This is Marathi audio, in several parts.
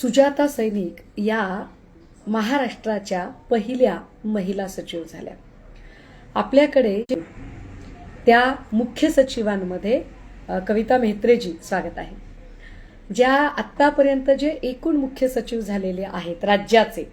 सुजाता सैनिक या महाराष्ट्राच्या पहिल्या महिला सचिव झाल्या. आपल्याकडे त्या मुख्य सचिवांमध्ये कविता मेहत्रेजी स्वागत आहे. ज्या आत्तापर्यंत जे एकूण मुख्य सचिव झालेले आहेत राज्याचे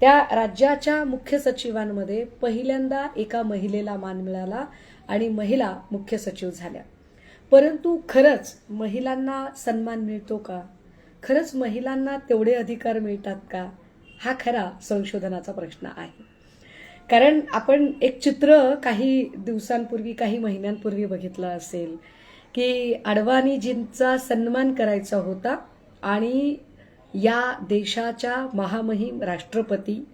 त्या राज्याच्या मुख्य सचिवांमध्ये पहिल्यांदा एका महिलेला मान मिळाला आणि महिला मुख्य सचिव झाल्या. परंतु खरंच महिलांना सन्मान मिळतो का? खरंच महिलांना तेवढे अधिकार मिळतात का? हा खरा संशोधनाचा प्रश्न आहे. कारण आपण एक चित्र काही दिवसांपूर्वी काही महिन्यांपूर्वी बघितलं असेल की अडवाणीजींचा सन्मान करायचा होता आणि या देशाच्या महामहिम राष्ट्रपती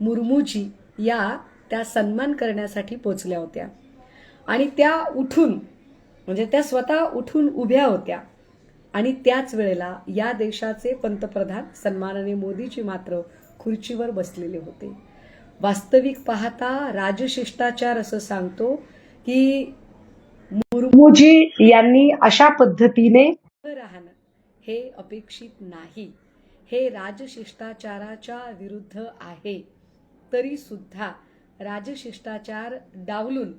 मुर्मूजी या त्या सन्मान करण्यासाठी पोचल्या होत्या. आणि त्या उठून म्हणजे त्या स्वतः उठून उभ्या होत्या. आणि त्याच वेळेला या देशाचे पंतप्रधान सन्मानाने मोदीजी मात्र खुर्चीवर बसलेले होते. वास्तविक पाहता राजशिष्टाचार असं सांगतो की मुर्मूजी यांनी अशा पद्धतीने राहणं हे अपेक्षित नाही. हे राजशिष्टाचाराच्या विरुद्ध आहे. तरी सुद्धा राजशिष्टाचार डावलून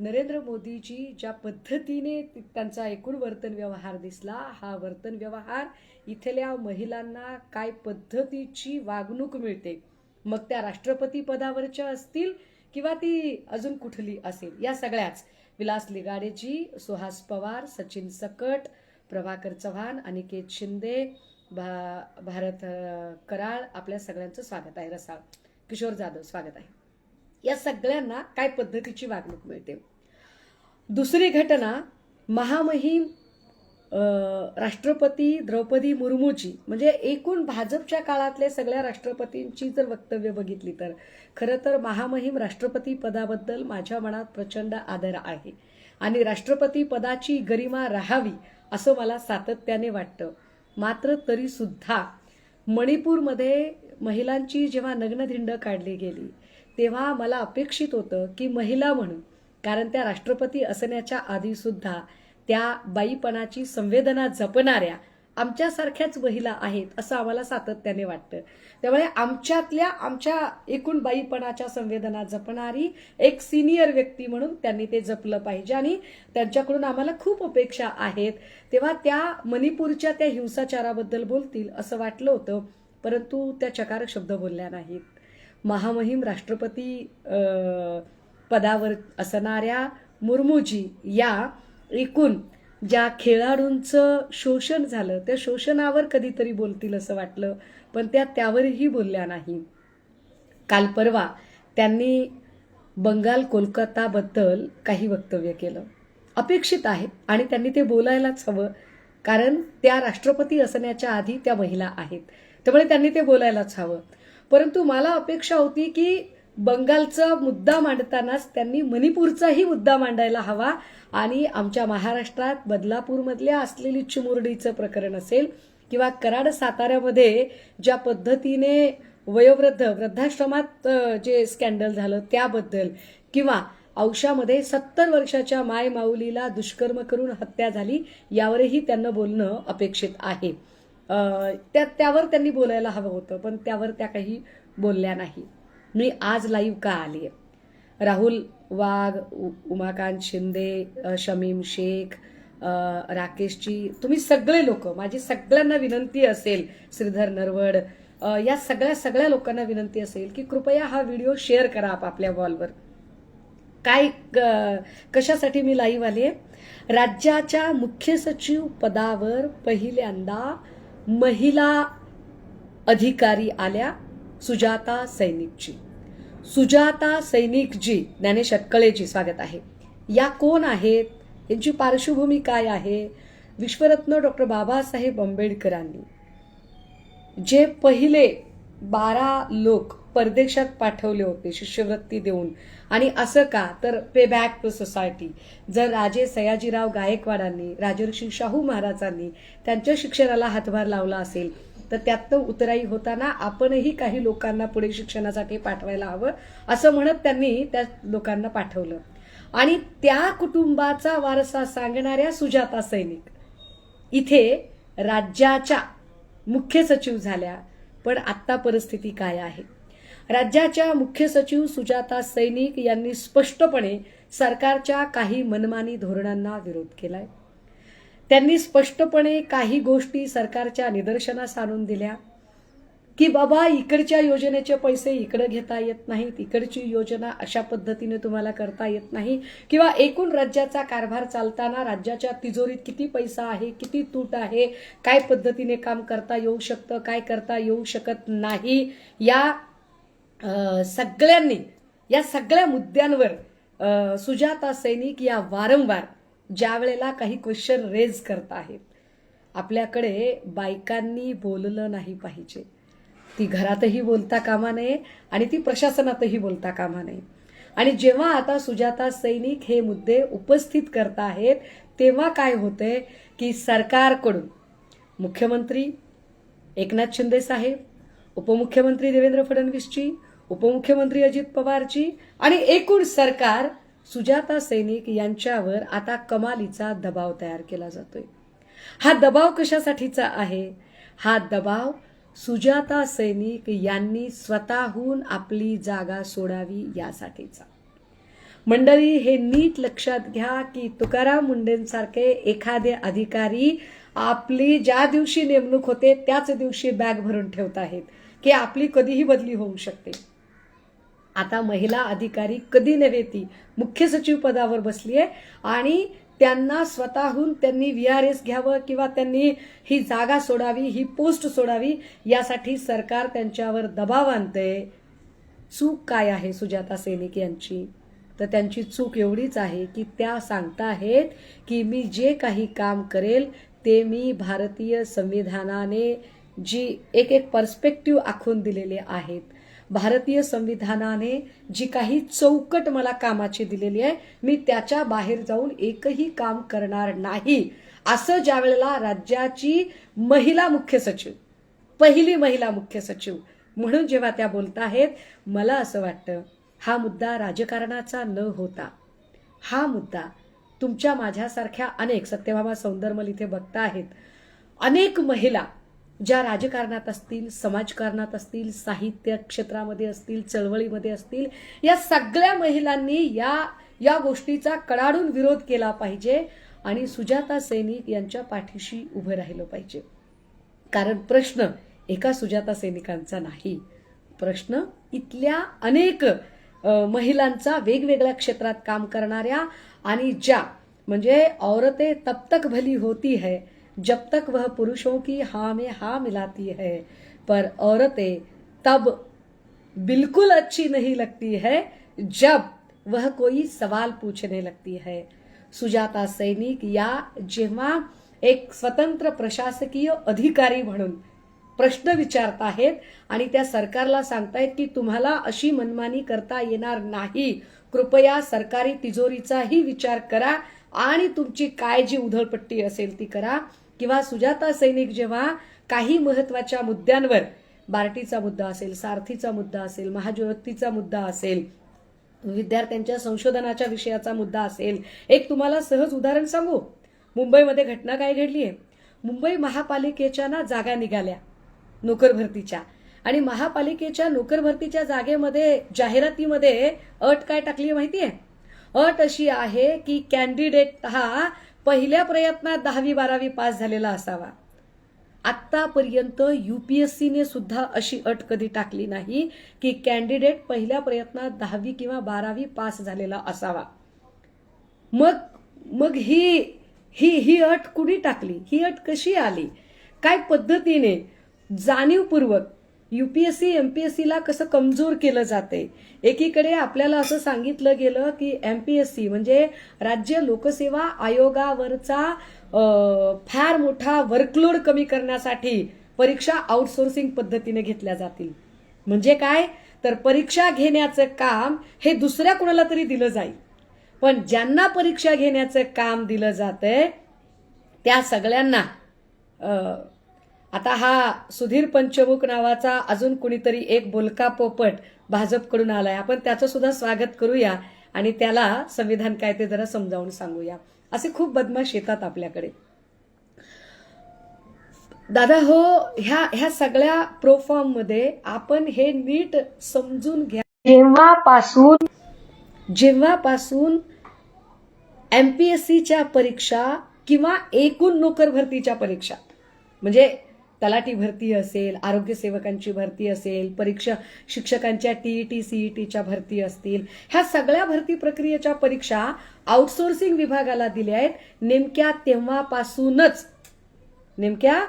नरेंद्र मोदीजी ज्या पद्धतीने त्यांचा एकूण वर्तन व्यवहार दिसला हा वर्तन व्यवहार इथल्या महिलांना काय पद्धतीची वागणूक मिळते? मग त्या राष्ट्रपती पदावरच्या असतील किंवा ती अजून कुठली असेल? या सगळ्याच. विलास लिगाडेजी सुहास पवार सचिन सकट प्रभाकर चव्हाण अनिकेत शिंदे भा भारत कराळ आपल्या सगळ्यांचं स्वागत आहे रसाळ. किशोर जाधव स्वागत आहे. या सगळ्यांना काय पद्धतीची वागणूक मिळते? दुसरी घटना महामहिम राष्ट्रपती द्रौपदी मुर्मूची म्हणजे एकूण भाजपच्या काळातल्या सगळ्या राष्ट्रपतींची जर वक्तव्य बघितली तर खरं तर महामहिम राष्ट्रपती पदाबद्दल माझ्या मनात प्रचंड आदर आहे. आणि राष्ट्रपती पदाची गरिमा राहावी असं मला सातत्याने वाटतं. मात्र तरीसुद्धा मणिपूरमध्ये महिलांची जेव्हा नग्नधिंड काढली गेली तेव्हा मला अपेक्षित होतं की महिला म्हणून कारण त्या राष्ट्रपती असण्याच्या आधीसुद्धा त्या बाईपणाची संवेदना जपणाऱ्या आमच्यासारख्याच महिला आहेत असं आम्हाला सातत्याने वाटतं. त्यामुळे आमच्यातल्या आमच्या एकूण बाईपणाच्या संवेदना जपणारी एक सिनियर व्यक्ती म्हणून त्यांनी ते जपलं पाहिजे आणि त्यांच्याकडून आम्हाला खूप अपेक्षा आहेत. तेव्हा त्या मणिपूरच्या त्या हिंसाचाराबद्दल बोलतील असं वाटलं होतं. परंतु त्या चकारक शब्द बोलल्या नाहीत. महामहिम राष्ट्रपती पदावर असणाऱ्या मुर्मूजी या एकूण ज्या खेळाडूंचं शोषण झालं त्या शोषणावर कधीतरी बोलतील असं वाटलं पण त्या त्यावरही बोलल्या नाही. काल परवा त्यांनी बंगाल कोलकाताबद्दल काही वक्तव्य केलं. अपेक्षित आहे आणि त्यांनी ते बोलायलाच हवं कारण त्या राष्ट्रपती असण्याच्या आधी त्या महिला आहेत. त्यामुळे त्यांनी ते बोलायलाच हवं. परंतु मला अपेक्षा होती की बंगालचा मुद्दा मांडतानाच त्यांनी मणिपूरचाही मुद्दा मांडायला हवा आणि आमच्या महाराष्ट्रात बदलापूरमधल्या असलेली चिमुरडीचं प्रकरण असेल किंवा कराड साताऱ्यामध्ये ज्या पद्धतीने वयोवृद्ध वृद्धाश्रमात जे स्कॅन्डल झालं त्याबद्दल किंवा औशामध्ये सत्तर वर्षाच्या माय माऊलीला दुष्कर्म करून हत्या झाली यावरही त्यांना बोलणं अपेक्षित आहे. त्या त्यावर त्यांनी बोलायला हवं होतं पण त्यावर त्या काही बोलल्या नाही. मी आज लाईव्ह का आली आहे राहुल वाघ उ- उमाकांत शिंदे शमीम शेख राकेशची राकेशजी तुम्ही सगळे लोक माझी सगळ्यांना विनंती असेल श्रीधर नरवड या सगळ्या सगळ्या लोकांना विनंती असेल की कृपया हा व्हिडिओ शेअर करा आपापल्या वॉलवर. काय क- कशासाठी मी लाईव्ह आले राज्याच्या मुख्य सचिव पदावर पहिल्यांदा महिला अधिकारी आल्या सुजाता सैनिकची. सुजाता सैनिकजी ज्ञानेश अटकळेजी स्वागत आहे. या कोण आहेत? यांची पार्श्वभूमी काय आहे? विश्वरत्न डॉक्टर बाबासाहेब आंबेडकरांनी जे पहिले बारा लोक परदेशात पाठवले होते शिष्यवृत्ती देऊन. आणि असं का? तर पे बॅक टू सोसायटी जर राजे सयाजीराव गायकवाडांनी राजर्षी शाहू महाराजांनी त्यांच्या शिक्षणाला हातभार लावला असेल तर त्यातनं उतराई होताना आपणही काही लोकांना पुढे शिक्षणासाठी पाठवायला हवं असं म्हणत त्यांनी त्या लोकांना पाठवलं. आणि त्या कुटुंबाचा वारसा सांगणाऱ्या सुजाता सैनिक इथे राज्याच्या मुख्य सचिव झाल्या पण आत्ता परिस्थिती काय आहे? राज्याच्या मुख्य सचिव सुजाता सैनिक यांनी स्पष्टपणे सरकारच्या काही मनमानी धोरणांना विरोध केलाय. त्यांनी स्पष्टपणे काही गोष्टी सरकारच्या निदर्शनास आणून दिल्या. की बाबा इकडच्या योजनेचे पैसे इकडे घेता येत नाहीत इकडची योजना अशा पद्धतीने तुम्हाला करता येत नाही किंवा एकूण राज्याचा कारभार चालताना राज्याच्या तिजोरीत किती पैसा आहे किती तूट आहे काय पद्धतीने काम करता येऊ शकतं काय करता येऊ शकत नाही या सगळ्यांनी या सगळ्या मुद्द्यांवर सुजाता सैनिक या वारंवार ज्या वेळेला काही क्वेश्चन रेज करत आहेत आपल्याकडे बायकांनी बोललं नाही पाहिजे. ती घरातही बोलता कामा नये आणि ती प्रशासनातही बोलता कामा नये. आणि जेव्हा आता सुजाता सैनिक हे मुद्दे उपस्थित करत आहेत तेव्हा काय होतंय की सरकारकडून मुख्यमंत्री एकनाथ शिंदे साहेब उपमुख्यमंत्री देवेंद्र फडणवीसची उपमुख्यमंत्री अजित पवारची आणि एकूण सरकार सुजाता सैनिक यांच्यावर आता कमालीचा दबाव तयार केला जातोय. हा दबाव कशासाठीचा आहे? हा दबाव सुजाता सैनिक यांनी स्वतःहून आपली जागा सोडावी यासाठीचा. मंडळी हे नीट लक्षात घ्या की तुकाराम मुंडेंसारखे एखादे अधिकारी आपली ज्या दिवशी नेमणूक होते त्याच दिवशी बॅग भरून ठेवत आहेत की आपली कधीही बदली होऊ शकते. आता महिला अधिकारी कधी नव्हे ती. मुख्य सचिव पदावर बसली आहे आणि त्यांना स्वतःहून त्यांनी व्ही आर एस घ्यावं किंवा त्यांनी ही जागा सोडावी ही पोस्ट सोडावी यासाठी सरकार त्यांच्यावर दबाव आणतंय. चूक काय आहे सुजाता सैनिक यांची? तर त्यांची चूक एवढीच आहे की त्या सांगताहेत की मी जे काही काम करेल ते मी भारतीय संविधानाने जी एक एक पर्स्पेक्टिव्ह आखून दिलेले आहेत. भारतीय संविधानाने जी काही चौकट मला कामाची दिलेली आहे मी त्याच्या बाहेर जाऊन एकही काम करणार नाही. असं ज्या वेळेला राज्याची महिला मुख्य सचिव पहिली महिला मुख्य सचिव म्हणून जेव्हा त्या बोलत आहेत मला असं वाटतं हा मुद्दा राजकारणाचा न होता हा मुद्दा तुमच्या माझ्यासारख्या अनेक सत्यभामा सौंदरमल इथे बघता आहेत अनेक महिला ज्या राजकारणात असतील समाजकारणात असतील साहित्य क्षेत्रामध्ये असतील चळवळीमध्ये असतील या सगळ्या महिलांनी या या गोष्टीचा कडाडून विरोध केला पाहिजे आणि सुजाता सैनिक यांच्या पाठीशी उभं राहिलं पाहिजे. कारण प्रश्न एका सुजाता सैनिकांचा नाही. प्रश्न इथल्या अनेक महिलांचा वेगवेगळ्या क्षेत्रात काम करणाऱ्या आणि ज्या म्हणजे औरते तब तक भली होती है जब तक वह पुरुषों की हाँ में हाँ मिलाती है पर औरतें तब बिल्कुल अच्छी नहीं लगती है जब वह कोई सवाल पूछने लगती है। सुजाता सैनिक या जेव्हा एक स्वतंत्र प्रशासकीय अधिकारी म्हणून प्रश्न विचारत आहेत आणि त्या सरकारला सांगतायत की तुम्हाला अशी मनमानी करता येणार नाही कृपया सरकारी तिजोरीचाही विचार करा आणि तुमची काय जी उधळपट्टी असेल ती करा. किंवा सुजाता सैनिक जेव्हा काही महत्त्वाच्या मुद्द्यांवर बार्टीचा मुद्दा असेल सारथीचा मुद्दा असेल महाज्योतीचा मुद्दा असेल विद्यार्थ्यांच्या संशोधनाच्या विषयाचा मुद्दा असेल एक तुम्हाला सहज उदाहरण सांगू? मुंबईमध्ये घटना काय घडली आहे मुंबई महापालिकेच्या ना जागा निघाल्या नोकर भरतीच्या आणि महापालिकेच्या नोकर भरतीच्या जागेमध्ये जाहिरातीमध्ये अट काय टाकली माहिती आहे अट अशी आहे की कॅन्डिडेट हा पहिल्या प्रयत्नात दहावी बारावी पास झालेला असावा. आत्तापर्यंत यू पी एस सीने सुद्धा अशी अट कधी टाकली नाही की कॅन्डिडेट पहिल्या प्रयत्नात दहावी किंवा बारावी पास झालेला असावा. मग मग ही ही ही अट कुणी टाकली? ही अट कशी आली? काय पद्धतीने? जाणीवपूर्वक युपीएससी सीला कसं कमजोर केलं जाते? एकीकडे आपल्याला असं सांगितलं गेलं की एम पी एस सी म्हणजे राज्य लोकसेवा आयोगावरचा फार मोठा वर्कलोड कमी करण्यासाठी परीक्षा आउटसोर्सिंग पद्धतीने घेतल्या जातील. म्हणजे काय? तर परीक्षा घेण्याचं काम हे दुसऱ्या कुणाला तरी दिलं जाईल. पण ज्यांना परीक्षा घेण्याचं काम दिलं जातंय त्या सगळ्यांना आता हा सुधीर पंचमुख नावाचा अजून कुणीतरी एक बोलका पोपट भाजपकडून आलाय. आपण त्याचं सुद्धा स्वागत करूया आणि त्याला संविधान काय ते जरा समजावून सांगूया. असे खूप बदमाश येतात आपल्याकडे. दादा हो ह्या ह्या सगळ्या प्रोफॉर्ममध्ये आपण हे नीट समजून घ्या. जेव्हापासून जेव्हापासून एमपीएससीच्या परीक्षा किंवा एकूण नोकर भरतीच्या परीक्षा म्हणजे तलाठी भरती असेल आरोग्य सेवकांची भरती असेल परीक्षा शिक्षकांच्या टीईटी सीईटीच्या भरती असतील ह्या सगळ्या भरती प्रक्रियेच्या परीक्षा आउटसोर्सिंग विभागाला दिल्या आहेत. नेमक्या तेव्हापासूनच नेमक्या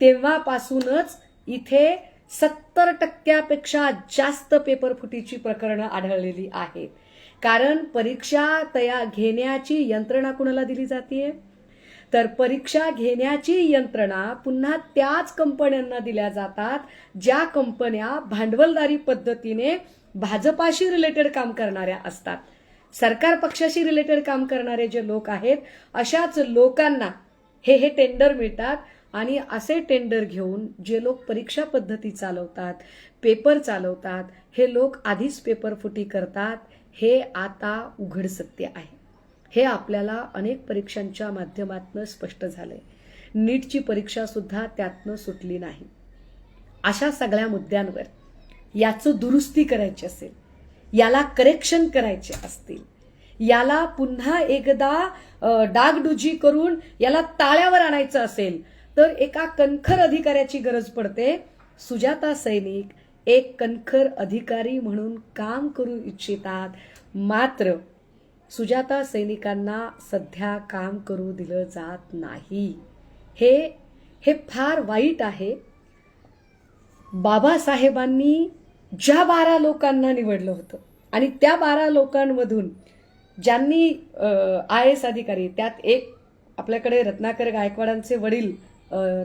तेव्हापासूनच इथे सत्तर टक्क्यापेक्षा जास्त पेपर फुटीची प्रकरणं आढळलेली आहेत. कारण परीक्षा तया घेण्याची यंत्रणा कुणाला दिली जाते तर परीक्षा घेण्याची यंत्रणा पुन्हा त्याच कंपन्यांना दिल्या जातात ज्या कंपन्या भांडवलदारी पद्धतीने भाजपाशी रिलेटेड काम करणाऱ्या असतात. सरकार पक्षाशी रिलेटेड काम करणारे जे लोक आहेत अशाच लोकांना हे हे टेंडर मिळतात आणि असे टेंडर घेऊन जे लोक परीक्षा पद्धती चालवतात पेपर चालवतात हे लोक आधीच पेपर फुटी करतात हे आता उघड सत्य आहे. हे आपल्याला अनेक परीक्षांच्या माध्यमातून स्पष्ट झालंय. नीटची परीक्षासुद्धा त्यातनं सुटली नाही. अशा सगळ्या मुद्द्यांवर याचं दुरुस्ती करायची असेल याला करेक्शन करायचे असतील याला पुन्हा एकदा डागडुजी करून याला ताळ्यावर आणायचं असेल तर एका कणखर अधिकाऱ्याची गरज पडते. सुजाता सैनिक एक कणखर अधिकारी म्हणून काम करू इच्छितात मात्र सुजाता सैनिकांना सध्या काम करू दिलं जात नाही. हे हे फार वाईट आहे. बाबासाहेबांनी ज्या बारा लोकांना निवडलं होतं आणि त्या बारा लोकांमधून ज्यांनी आय एस अधिकारी त्यात एक आपल्याकडे रत्नाकर गायकवाडांचे वडील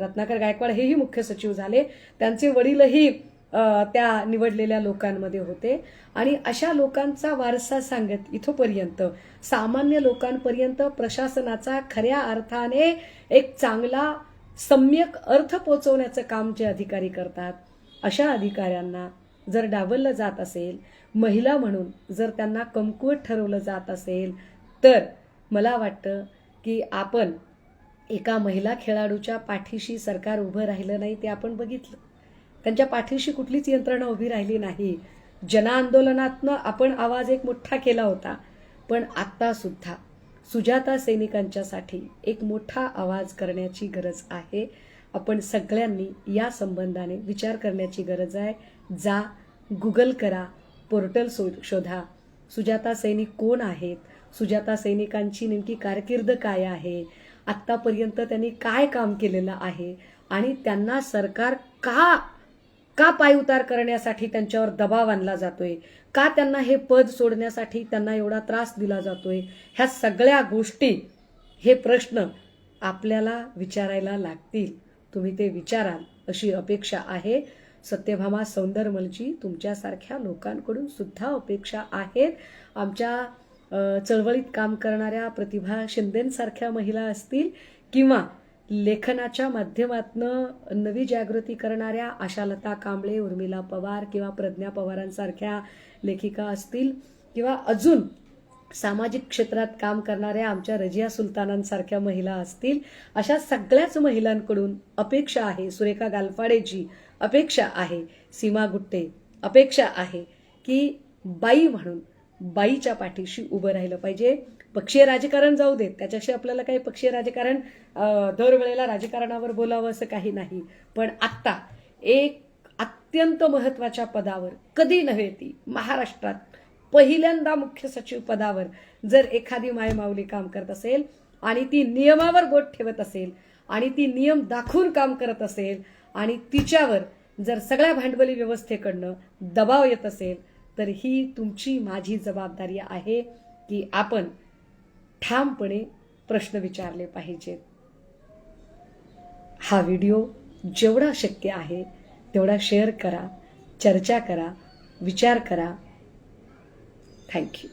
रत्नाकर गायकवाड हेही मुख्य सचिव झाले. त्यांचे वडीलही त्या निवडलेल्या लोकांमध्ये होते. आणि अशा लोकांचा वारसा सांगत इथोपर्यंत सामान्य लोकांपर्यंत प्रशासनाचा खऱ्या अर्थाने एक चांगला सम्यक अर्थ पोचवण्याचं काम जे अधिकारी करतात अशा अधिकाऱ्यांना जर डावललं जात असेल महिला म्हणून जर त्यांना कमकुवत ठरवलं जात असेल तर मला वाटतं की आपण एका महिला खेळाडूच्या पाठीशी सरकार उभं राहिलं नाही ते आपण बघितलं. त्यांच्या पाठीशी कुठलीच यंत्रणा उभी राहिली नाही. जनआंदोलनातनं आपण आवाज एक मोठा केला होता पण आत्तासुद्धा सुजाता सैनिकांच्यासाठी एक मोठा आवाज करण्याची गरज आहे. आपण सगळ्यांनी या संबंधाने विचार करण्याची गरज आहे. जा गुगल करा पोर्टल शो शोधा. सुजाता सैनिक कोण आहेत? सुजाता सैनिकांची नेमकी कारकीर्द काय आहे? आत्तापर्यंत त्यांनी काय काम केलेलं आहे? आणि त्यांना सरकार का का पायउतार करण्यासाठी त्यांच्यावर दबाव आणला जातोय? का त्यांना हे पद सोडण्यासाठी त्यांना एवढा त्रास दिला जातोय? ह्या सगळ्या गोष्टी हे प्रश्न आपल्याला विचारायला लागतील. तुम्ही ते विचाराल अशी अपेक्षा आहे. सत्यभामा सौंदरमलजी तुमच्यासारख्या लोकांकडून सुद्धा अपेक्षा आहेत. आमच्या चळवळीत काम करणाऱ्या प्रतिभा शिंदेंसारख्या महिला असतील किंवा लेखनाच्या माध्यमातनं नवी जागृती करणाऱ्या आशालता कांबळे उर्मिला पवार किंवा प्रज्ञा पवारांसारख्या लेखिका असतील किंवा अजून सामाजिक क्षेत्रात काम करणाऱ्या आमच्या रजिया सुलतानांसारख्या महिला असतील अशा सगळ्याच महिलांकडून अपेक्षा आहे. सुरेखा गालफाडेची अपेक्षा आहे. सीमा गुट्टे अपेक्षा आहे की बाई म्हणून बाईच्या पाठीशी उभं राहिलं पाहिजे. पक्षीय राजकारण जाऊ देत. त्याच्याशी आपल्याला काही पक्षीय राजकारण दरवेळेला राजकारणावर बोलावं असं काही नाही. पण आत्ता एक अत्यंत महत्त्वाच्या पदावर कधी नव्हे ती महाराष्ट्रात पहिल्यांदा मुख्य सचिव पदावर जर एखादी मायमाऊली काम करत असेल आणि ती नियमावर बोट ठेवत असेल आणि ती नियम दाखवून काम करत असेल आणि तिच्यावर जर सगळ्या भांडवली व्यवस्थेकडनं दबाव येत असेल तर ही तुमची माझी जबाबदारी आहे की आपण ठामपणे प्रश्न विचारले पाहिजेत. हा व्हिडिओ जेवढा शक्य आहे तेवढा शेअर करा चर्चा करा विचार करा. थँक्यू